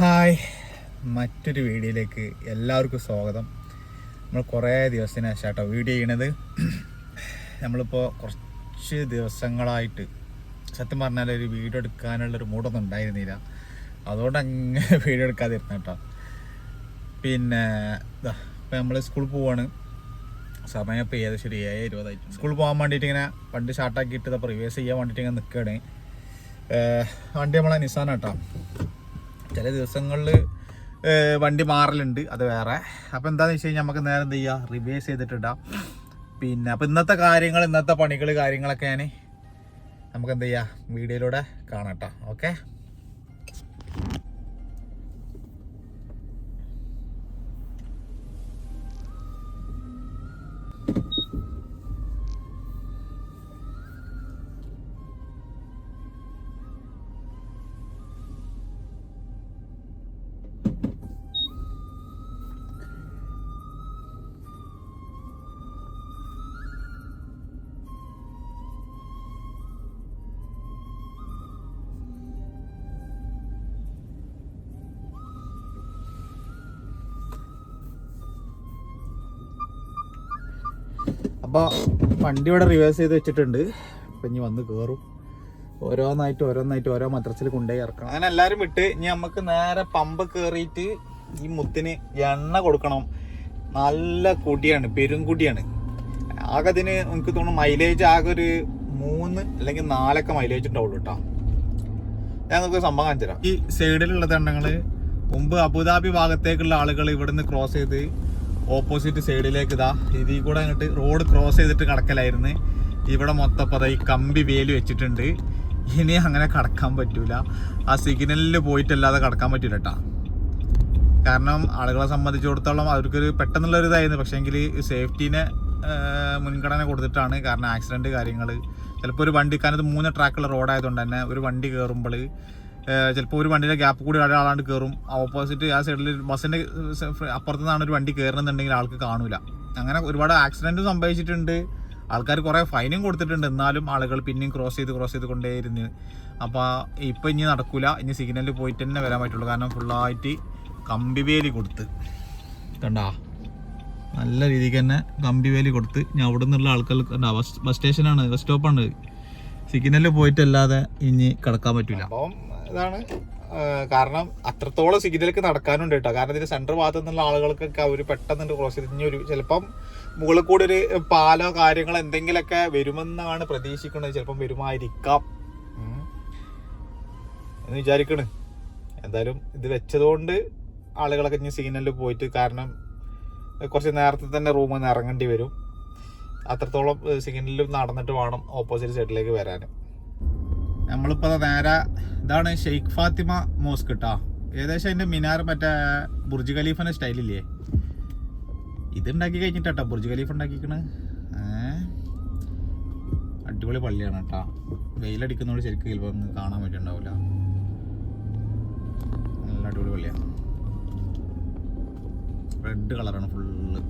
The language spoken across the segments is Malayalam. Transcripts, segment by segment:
ഹായ്. മറ്റൊരു വീഡിയോയിലേക്ക് എല്ലാവർക്കും സ്വാഗതം. നമ്മൾ കുറേ ദിവസത്തിന് ശേഷം വീഡിയോ ചെയ്യണത്. നമ്മളിപ്പോൾ കുറച്ച് ദിവസങ്ങളായിട്ട് സത്യം പറഞ്ഞാൽ ഒരു വീഡിയോ എടുക്കാനുള്ളൊരു മൂടൊന്നും ഉണ്ടായിരുന്നില്ല. അതുകൊണ്ട് അങ്ങനെ വീഡിയോ എടുക്കാതിരുന്ന കേട്ടോ. പിന്നെ ഇപ്പം നമ്മൾ സ്കൂളിൽ പോവാണ്. സമയം ഇപ്പോൾ ഏകദേശം ഒരു ഏഴ് ഇരുപതായിട്ട് സ്കൂളിൽ പോകാൻ വേണ്ടിയിട്ട് ഇങ്ങനെ വണ്ടി സ്റ്റാർട്ടാക്കിയിട്ട് ഇപ്പോൾ റിവേഴ്സ് ചെയ്യാൻ വേണ്ടിയിട്ട് ഇങ്ങനെ നിൽക്കുകയാണ് വണ്ടി നമ്മളെ നിസാന കേട്ടോ ചില ദിവസങ്ങളിൽ വണ്ടി മാറലുണ്ട് അത് വേറെ. അപ്പോൾ എന്താണെന്ന് വെച്ച് കഴിഞ്ഞാൽ നമുക്ക് നേരെ എന്ത് ചെയ്യുക റിവേഴ്സ് ചെയ്തിട്ടിടാം പിന്നെ അപ്പോൾ ഇന്നത്തെ കാര്യങ്ങൾ ഇന്നത്തെ പണികൾ കാര്യങ്ങളൊക്കെ ഞാൻ നമുക്ക് എന്ത് ചെയ്യാം? വീഡിയോയിലൂടെ കാണാം കേട്ടോ ഓക്കെ അപ്പോൾ വണ്ടി ഇവിടെ റിവേഴ്സ് ചെയ്ത് വെച്ചിട്ടുണ്ട്. അപ്പം ഇനി വന്ന് കയറും ഓരോന്നായിട്ട് ഓരോന്നായിട്ട് ഓരോ മദ്രസിൽ കൊണ്ടുപോയി ഇറക്കണം. അങ്ങനെ എല്ലാവരും വിട്ട് ഇനി നമുക്ക് നേരെ പമ്പ് കയറിയിട്ട് ഈ മുത്തിന് എണ്ണ കൊടുക്കണം. നല്ല കുടിയാണ് പെരുംകുടിയാണ് ആകെ അതിന് എനിക്ക് തോന്നുന്നു മൈലേജ് ആകെ ഒരു മൂന്ന് അല്ലെങ്കിൽ നാലൊക്കെ മൈലേജ് ഉണ്ടാവുള്ളൂ കേട്ടോ. ഞാൻ നിങ്ങൾക്ക് സംഭവം കാണിച്ചു തരാം. ഈ സൈഡിലുള്ള എണ്ണങ്ങൾ മുമ്പ് അബുദാബി ഭാഗത്തേക്കുള്ള ആളുകൾ ഇവിടുന്ന് ക്രോസ് ചെയ്ത് ഓപ്പോസിറ്റ് സൈഡിലേക്ക് ഇതാ ഇതിൽ കൂടെ അങ്ങോട്ട് റോഡ് ക്രോസ് ചെയ്തിട്ട് കടക്കലായിരുന്നു. ഇവിടെ മൊത്തം ഈ കമ്പി വേലി വെച്ചിട്ടുണ്ട്. ഇനി അങ്ങനെ കടക്കാൻ പറ്റൂല. ആ സിഗ്നലിൽ പോയിട്ടല്ലാതെ കടക്കാൻ പറ്റൂല കേട്ടാ കാരണം ആളുകളെ സംബന്ധിച്ചിടത്തോളം അവർക്കൊരു പെട്ടെന്നുള്ള ഒരു ഇതായിരുന്നു പക്ഷേങ്കിൽ സേഫ്റ്റീനെ മുൻഗണന കൊടുത്തിട്ടാണ് കാരണം ആക്സിഡന്റ് കാര്യങ്ങൾ ചിലപ്പോൾ ഒരു വണ്ടി ഇത് മൂന്ന് ട്രാക്കുള്ള റോഡായതുകൊണ്ട് തന്നെ ഒരു വണ്ടി കയറുമ്പോൾ ചിലപ്പോൾ ഒരു വണ്ടിയുടെ ഗ്യാപ്പ് കൂടി ഒരാളാണ്ട് കയറും ഓപ്പോസിറ്റ് ആ സൈഡിൽ ബസ്സിന്റെ അപ്പുറത്തു നിന്നാണ് ഒരു വണ്ടി കയറുന്നുണ്ടെങ്കിൽ ആൾക്ക് കാണൂല. അങ്ങനെ ഒരുപാട് ആക്സിഡന്റ് സംഭവിച്ചിട്ടുണ്ട്. ആൾക്കാർ കുറേ ഫൈനും കൊടുത്തിട്ടുണ്ട്. എന്നാലും ആളുകൾ പിന്നെയും ക്രോസ് ചെയ്ത് ക്രോസ് ചെയ്ത് കൊണ്ടേയിരുന്നു. അപ്പോൾ ഇപ്പോൾ ഇനി നടക്കില്ല ഇനി സിഗ്നലിൽ പോയിട്ട് തന്നെ വരാൻ പറ്റുള്ളൂ കാരണം ഫുള്ളായിട്ട് കമ്പിവേലി കൊടുത്ത്. കണ്ടാ? നല്ല രീതിക്ക് തന്നെ കമ്പിവേലി കൊടുത്ത്. ഞാൻ അവിടെ നിന്നുള്ള ആൾക്കാർക്ക് കണ്ടാ ബസ് ബസ് സ്റ്റേഷനാണ് ബസ് സ്റ്റോപ്പാണ് സിഗ്നലിൽ പോയിട്ടല്ലാതെ ഇനി കിടക്കാൻ പറ്റില്ല അപ്പം ഇതാണ്. കാരണം അത്രത്തോളം സിഗ്നലൊക്കെ നടക്കാനുണ്ട് കേട്ടോ. കാരണം ഇതിന്റെ സെൻട്രൽ ഭാഗത്തു നിന്നുള്ള ആളുകൾക്കൊക്കെ അവർ പെട്ടെന്ന് ക്രോസ് ചെയ്ത് ഇനി ഒരു ചിലപ്പം മുകളിൽ കൂടി ഒരു പാലോ കാര്യങ്ങളോ എന്തെങ്കിലുമൊക്കെ വരുമെന്നാണ് പ്രതീക്ഷിക്കുന്നത്. ചിലപ്പം വരുമായിരിക്കാം. എന്ന് വിചാരിക്കണ്. എന്തായാലും ഇത് വെച്ചതുകൊണ്ട് ആളുകളൊക്കെ ഇനി സിഗ്നലിൽ പോയിട്ട് കാരണം കുറച്ച് നേരത്തെ തന്നെ റൂമിൽ നിന്ന് ഇറങ്ങേണ്ടി വരും. അത്രത്തോളം സിഗ്നലിൽ നടന്നിട്ട് വേണം ഓപ്പോസിറ്റ് സൈഡിലേക്ക് വരാൻ നമ്മളിപ്പോൾ നേരെ ഇതാണ് ഷെയ്ഖ് ഫാത്തിമ മോസ്ക് കേട്ടോ ഏകദേശം അതിന്റെ മിനാർ മറ്റേ ബുർജ് ഖലീഫിന്റെ സ്റ്റൈലില്ലേ? ഇതുണ്ടാക്കി കഴിഞ്ഞിട്ടാട്ടോ കഴിഞ്ഞിട്ടാ ബുർജ് ഖലീഫ് ഉണ്ടാക്കിക്കണ്. അടിപൊളി പള്ളിയാണ് കേട്ടോ വെയിലടിക്കുന്നോട് ശരിക്കും ചിലപ്പോൾ ഒന്ന് കാണാൻ പറ്റുന്നുണ്ടാവില്ല നല്ല അടിപൊളി പള്ളിയാണ്. റെഡ് കളറാണ് ഫുള്ള്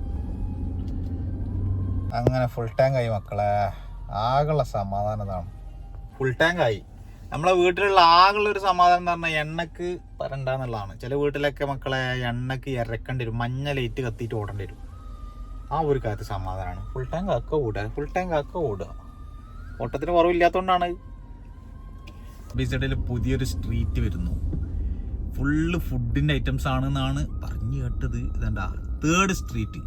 അങ്ങനെ ഫുൾ ടാങ്ക് ആയി മക്കളെ. ആകെയുള്ള സമാധാനതാണ് ഫുൾ ടാങ്ക് ആയി. നമ്മളെ വീട്ടിലുള്ള ആകെയുള്ള ഒരു സമാധാനം എന്ന് പറഞ്ഞാൽ എണ്ണക്ക് വരണ്ടെന്നുള്ളതാണ്. ചില വീട്ടിലൊക്കെ മക്കളെ എണ്ണക്ക് ഇറക്കേണ്ടി വരും മഞ്ഞ ലൈറ്റ് കത്തിയിട്ട് ഓടേണ്ടി വരും. ആ ഒരു കാര്യത്തിൽ സമാധാനമാണ്. ഫുൾ ടാങ്ക് ആക്ക ഓടുക ഫുൾ ടാങ്ക് ആക്ക ഓടുക. ഓട്ടത്തിന് കുറവില്ലാത്തതുകൊണ്ടാണ് ബിസൈഡിൽ പുതിയൊരു സ്ട്രീറ്റ് വരുന്നു. ഫുള്ള് ഫുഡിന്റെ ഐറ്റംസ് ആണെന്നാണ് പറഞ്ഞു കേട്ടത്. ഇതണ്ട തേർഡ് സ്ട്രീറ്റ്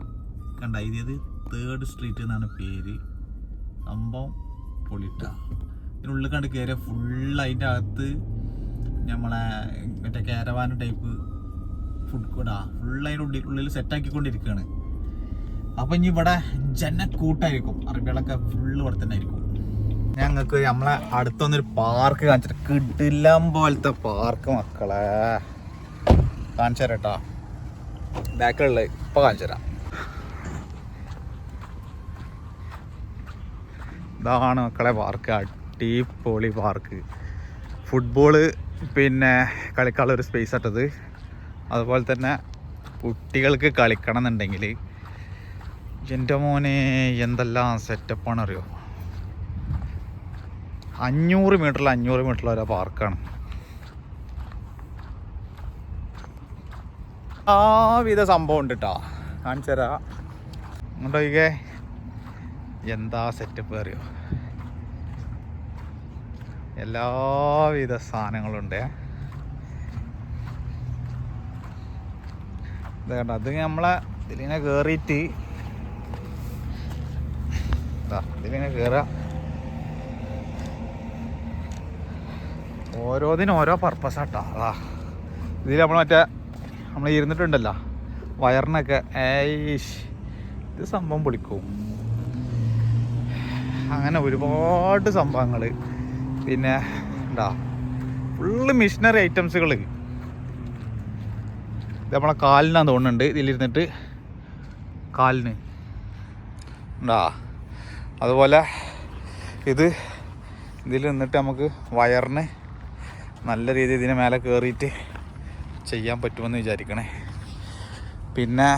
കണ്ട ഇത് തേർഡ് സ്ട്രീറ്റ് എന്നാണ് പേര്. സംഭവം പൊളിട്ട. ഇതിനുള്ളിൽ കണ്ട് കയറിയ ഫുൾ അതിന്റെ അകത്ത് നമ്മളെ മറ്റേ കാരവാന ടൈപ്പ് ഫുഡ് കൂടാ ഫുള്ള് അതിന്റെ ഉള്ളിൽ ഉള്ളിൽ സെറ്റാക്കിക്കൊണ്ടിരിക്കുകയാണ് അപ്പം ഇനി ഇവിടെ ജനക്കൂട്ടായിരിക്കും. അറബികളൊക്കെ ഫുള്ള് ഇവിടെ തന്നെ ആയിരിക്കും. ഞങ്ങൾക്ക് നമ്മളെ അടുത്തൊന്നൊരു പാർക്ക് കാണിച്ചിട്ട് കിടിലം പോലത്തെ പാർക്ക് മക്കളെ. കാണിച്ചു തരാം കേട്ടോ. ബാക്കിലുള്ള ഇപ്പം കാണിച്ചു തരാം. ഇതാണ് മക്കളെ പാർക്ക് അടിപൊളി പാർക്ക് ഫുട്ബോൾ പിന്നെ കളിക്കാനുള്ള ഒരു സ്പേസ് ആട്ടത്. അതുപോലെ തന്നെ കുട്ടികൾക്ക് കളിക്കണം എന്നുണ്ടെങ്കിൽ എന്റെ മോനെ എന്തെല്ലാം സെറ്റപ്പാണ് അറിയോ അഞ്ഞൂറ് മീറ്ററിൽ അഞ്ഞൂറ് മീറ്ററിൽ ഒരു പാർക്കാണ് ആവിധ സംഭവം ഉണ്ട് കേട്ടോ കാണിച്ചു തരാം എന്താ സെറ്റപ്പ് അറിയോ? എല്ലാവിധ സാധനങ്ങളും ഉണ്ട് ഇത് കണ്ടോ അത് നമ്മളെ ഇതിലിങ്ങനെ കയറിയിട്ട് ഇതിലിങ്ങനെ കയറുക ഓരോന്നിനും ഓരോ പർപ്പസാട്ടോ അതാ ഇതിൽ നമ്മൾ മറ്റേ നമ്മൾ ഇരുന്നിട്ടുണ്ടല്ലോ വയറിനൊക്കെ. ഏയ്ഷ് ഇത് സംഭവം പൊളിക്കും. അങ്ങനെ ഒരുപാട് സംഭവങ്ങൾ പിന്നെ എന്താ ഫുള്ള് മിഷനറി ഐറ്റംസുകൾ ഇത് നമ്മളെ കാലിനാന്ന് തോന്നുന്നുണ്ട്. ഇതിലിരുന്നിട്ട് കാലിന്. ഉണ്ടാ അതുപോലെ ഇത് ഇതിൽ നിന്നിട്ട് നമുക്ക് വയറിന് നല്ല രീതിയിൽ ഇതിന് മേലെ കയറിയിട്ട് ചെയ്യാൻ പറ്റുമെന്ന് വിചാരിക്കണേ. പിന്നെ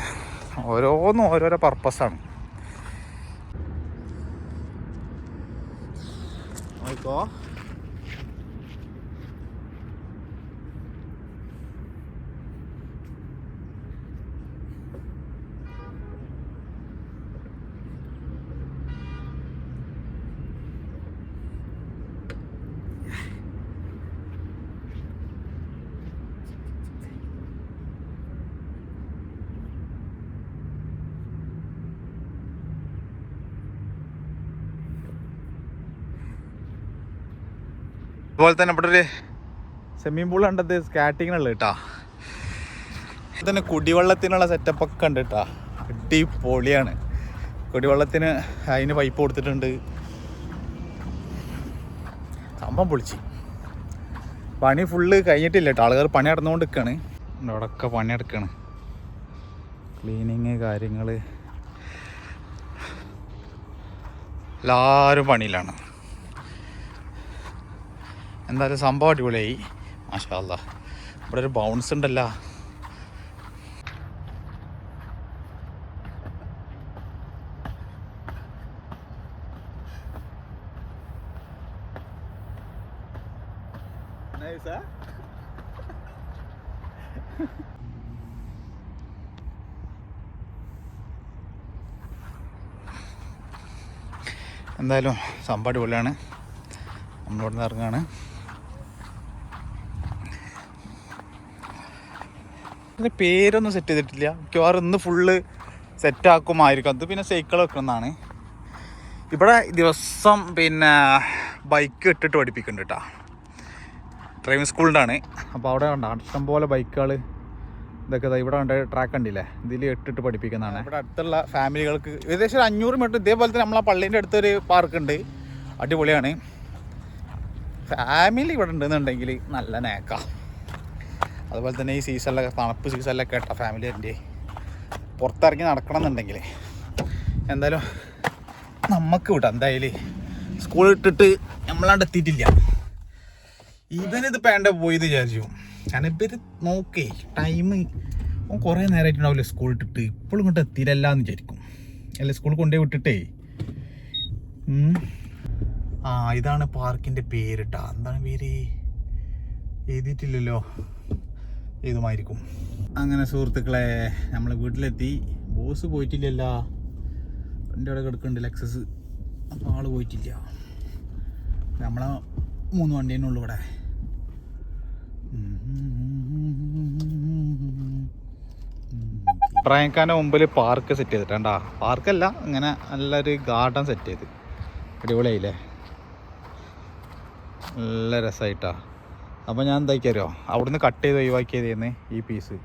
ഓരോന്നും ഓരോരോ പർപ്പസാണ് നോക്കോ അതുപോലെ തന്നെ ഇവിടെ ഒരു സ്വിമ്മിംഗ് പൂൾ കണ്ടത് സ്കാറ്റിങ്ങിനുള്ള കേട്ടാ. തന്നെ കുടിവെള്ളത്തിനുള്ള സെറ്റപ്പ് ഒക്കെ ഉണ്ട് കേട്ടാ. അടിപൊളിയാണ്. കുടിവെള്ളത്തിന് അതിന് പൈപ്പ് കൊടുത്തിട്ടുണ്ട്. സംഭവം പൊളിച്ച്. പണി ഫുള്ള് കഴിഞ്ഞിട്ടില്ല കേട്ടോ. ആളുകൾ പണി നടന്നുകൊണ്ട് നിൽക്കുകയാണ് അവിടെയൊക്കെ പണി എടുക്കുകയാണ് ക്ലീനിങ് കാര്യങ്ങൾ എല്ലാവരും പണിയിലാണ്. എന്തായാലും സംഭവം അടിപൊളിയായി. മാഷാല്ല ഇവിടെ ഒരു ബൗൺസ് ഉണ്ടല്ലോ. എന്തായാലും സംഭവം അടിപൊളിയാണ്. നമ്മളിവിടെ നിന്ന് ഇറങ്ങുകയാണ് ഇതിന് പേരൊന്നും സെറ്റ് ചെയ്തിട്ടില്ല. മിക്കവാറും ഇന്ന് ഫുള്ള് സെറ്റാക്കുമായിരിക്കും അത് പിന്നെ സൈക്കിൾ വെക്കുന്നതാണ്. ഇവിടെ ദിവസം പിന്നെ ബൈക്ക് ഇട്ടിട്ട് പഠിപ്പിക്കുന്നുണ്ട് കേട്ടോ ഡ്രൈവിംഗ് ആണ് അപ്പോൾ അവിടെ കണ്ട ഇഷ്ടംപോലെ ബൈക്കുകൾ ഇതൊക്കെ ഇവിടെ കണ്ട ട്രാക്ക് ഉണ്ടില്ലേ ഇതിൽ ഇട്ടിട്ട് പഠിപ്പിക്കുന്നതാണ്. ഇവിടെ അടുത്തുള്ള ഫാമിലികൾക്ക് ഏകദേശം ഒരു അഞ്ഞൂറ് മീറ്റർ ഇതേപോലെ തന്നെ നമ്മളെ പള്ളീന്റെ അടുത്തൊരു പാർക്ക് ഉണ്ട്. അടിപൊളിയാണ്. ഫാമിലി ഇവിടെ ഉണ്ടെന്നുണ്ടെങ്കിൽ നല്ല നേക്കാം. അതുപോലെ തന്നെ ഈ സീസണിലൊക്കെ തണുപ്പ് സീസണിലൊക്കെ കേട്ടോ ഫാമിലി എന്റെ പുറത്തിറങ്ങി നടക്കണം എന്നുണ്ടെങ്കിൽ എന്തായാലും നമുക്ക് വിടാം. എന്തായാലും സ്കൂൾ ഇട്ടിട്ട് നമ്മളാണ്ട് എത്തിയിട്ടില്ല. ഇവനിത് പേണ്ട പോയി വിചാരിച്ചു. കാരണം ഇവർ നോക്കേ ടൈം ഓൻ കുറേ നേരമായിട്ടുണ്ടാവില്ല സ്കൂൾ ഇട്ടിട്ട്. ഇപ്പോഴും ഇങ്ങോട്ട് എത്തിയില്ല എന്ന് വിചാരിക്കും. അല്ല സ്കൂൾ കൊണ്ടുപോയി വിട്ടിട്ടേ? ആ ഇതാണ് പാർക്കിന്റെ പേര് ട്ടാ. എന്താണ് പേര്? എഴുതിയിട്ടില്ലല്ലോ. ഏതുമായിരിക്കും അങ്ങനെ സുഹൃത്തുക്കളെ നമ്മൾ വീട്ടിലെത്തി. ബോസ് പോയിട്ടില്ലല്ല. എന്റെ അവിടെ കിടക്കുന്നുണ്ട് ലക്സസ് അപ്പോൾ ആൾ പോയിട്ടില്ല. നമ്മളെ മൂന്ന് വണ്ടീനെ ഉള്ളു ഇവിടെ. ഇബ്രാഹിംഖാന്റെ മുമ്പിൽ പാർക്ക് സെറ്റ് ചെയ്തിട്ടാ പാർക്കല്ല ഇങ്ങനെ നല്ലൊരു ഗാർഡൻ സെറ്റ് ചെയ്ത്. അടിപൊളിയായില്ലേ? നല്ല രസമായിട്ടാ അപ്പോൾ ഞാൻ എന്തായിക്കാരോ അവിടുന്ന് കട്ട് ചെയ്ത് ഒഴിവാക്കിയതേന്ന് ഈ പീസ്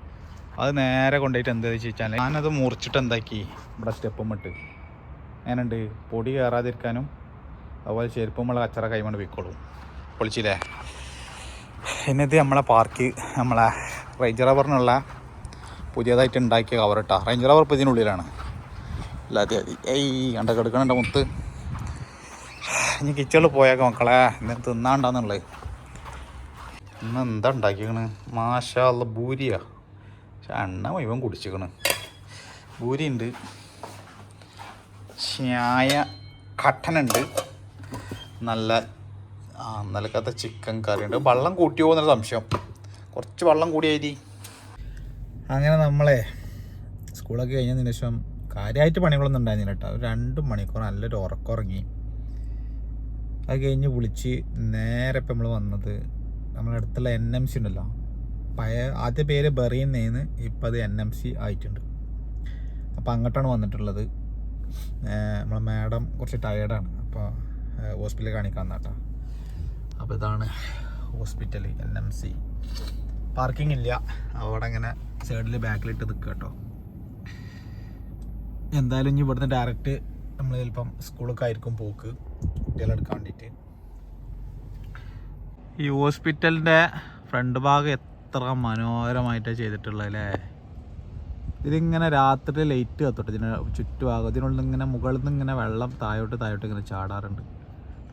അത് നേരെ കൊണ്ടുപോയിട്ട് എന്താ വെച്ചാൽ ഞാനത് മുറിച്ചിട്ട് എന്താക്കി? ഇവിടെ സ്റ്റെപ്പും ഇട്ട്. അങ്ങനെയുണ്ട് പൊടി കയറാതിരിക്കാനും അതുപോലെ ചെരുപ്പുമുള്ള കച്ചറ കൈമണ്ട് പോയിക്കോളും. പൊളിച്ചില്ലേ? എന്നിട്ട് നമ്മളെ പാർക്ക് നമ്മളെ റേഞ്ച് റബ്ബറിനുള്ള പുതിയതായിട്ട് ഉണ്ടാക്കിയ കവർ ഇട്ടാ. റേഞ്ച് റബ്ബർ ഇപ്പോൾ ഇതിനുള്ളിലാണ്. അല്ലാതെ ഏയ് കണ്ട കിടക്കണുണ്ട് മുത്ത്? ഇനി കിച്ചണിൽ പോയേക്കാം മക്കളെ. ഇന്ന് തിന്നാണ്ടാന്നുള്ളത് ഇന്ന് എന്താ ഉണ്ടാക്കിക്കണ് മാഷാള്ള ഭൂരിയാ. പക്ഷെ എണ്ണ മുഴുവൻ കുടിച്ചിക്കണ്. ഭൂരി ഉണ്ട് ചായ കട്ടനുണ്ട്. നല്ല ആ നിലക്കാത്ത ചിക്കൻ കറി ഉണ്ട് വെള്ളം കൂട്ടി എന്നൊരു സംശയം. കുറച്ച് വെള്ളം കൂടിയായി അങ്ങനെ നമ്മളെ സ്കൂളൊക്കെ കഴിഞ്ഞതിന് ശേഷം കാര്യമായിട്ട് പണികളൊന്നും ഉണ്ടായിരുന്നില്ല കേട്ടോ. രണ്ട് മണിക്കൂർ നല്ലൊരു ഉറക്കുറങ്ങി അത് കഴിഞ്ഞ് വിളിച്ച് നേരെ ഇപ്പം നമ്മൾ വന്നത് നമ്മളെ അടുത്തുള്ള എൻ എം സി ഉണ്ടല്ലോ. പഴയ ആദ്യ പേര് ബെറിയുന്നതിന് ഇപ്പം അത് എൻ എം സി ആയിട്ടുണ്ട്. അപ്പോൾ അങ്ങോട്ടാണ് വന്നിട്ടുള്ളത്. നമ്മളെ മാഡം കുറച്ച് ടയേർഡാണ് അപ്പോൾ ഹോസ്പിറ്റലിൽ കാണിക്കാൻ കേട്ടോ അപ്പോൾ ഇതാണ് hospital N M C parking ഇല്ല. അവിടെ അങ്ങനെ സൈഡിൽ ബാക്കിലിട്ട് നിൽക്കുക കേട്ടോ എന്തായാലും ഇനി ഇവിടുന്ന് ഡയറക്റ്റ് നമ്മൾ ചിലപ്പം സ്കൂളൊക്കെ ആയിരിക്കും പോക്ക് കുട്ടികളെടുക്കാൻ വേണ്ടിയിട്ട്. ഈ ഹോസ്പിറ്റലിന്റെ ഫ്രണ്ട് ഭാഗം എത്ര മനോഹരമായിട്ടാണ് ചെയ്തിട്ടുള്ളത് അല്ലേ ഇതിങ്ങനെ രാത്രി ലൈറ്റ് കത്തോട്ടെ ഇതിന് ചുറ്റുഭാഗം. ഇതിനുള്ളിൽ ഇങ്ങനെ മുകളിൽ നിന്ന് ഇങ്ങനെ വെള്ളം താഴോട്ട് താഴോട്ട് ഇങ്ങനെ ചാടാറുണ്ട്.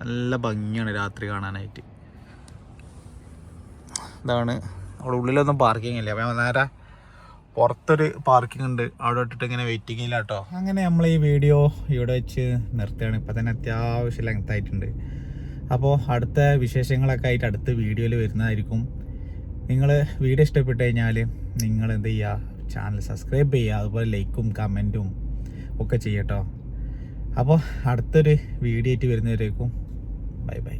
നല്ല ഭംഗിയാണ് രാത്രി കാണാനായിട്ട്. ഇതാണ്. അവിടെ ഉള്ളിലൊന്നും പാർക്കിംഗ് ഇല്ല. അപ്പം നേരെ പുറത്തൊരു പാർക്കിംഗ് ഉണ്ട്. അവിടെ ഇട്ടിട്ട് ഇങ്ങനെ വെയിറ്റിംഗ് ഇല്ല കേട്ടോ അങ്ങനെ നമ്മൾ ഈ വീഡിയോ ഇവിടെ വെച്ച് നിർത്തുകയാണ്. ഇപ്പം തന്നെ അത്യാവശ്യം ലെങ്ത് ആയിട്ടുണ്ട്. അപ്പോൾ അടുത്ത വിശേഷങ്ങളൊക്കെ ആയിട്ട് അടുത്ത വീഡിയോയിൽ വരുന്നതായിരിക്കും. നിങ്ങൾ വീഡിയോ ഇഷ്ടപ്പെട്ട് കഴിഞ്ഞാൽ നിങ്ങൾ എന്ത് ചെയ്യുക ചാനൽ സബ്സ്ക്രൈബ് ചെയ്യുക അതുപോലെ ലൈക്കും കമന്റും ഒക്കെ ചെയ്യട്ടോ. അപ്പോൾ അടുത്തൊരു വീഡിയോ ആയിട്ട് വരുന്നവരേക്കും ബൈ ബൈ.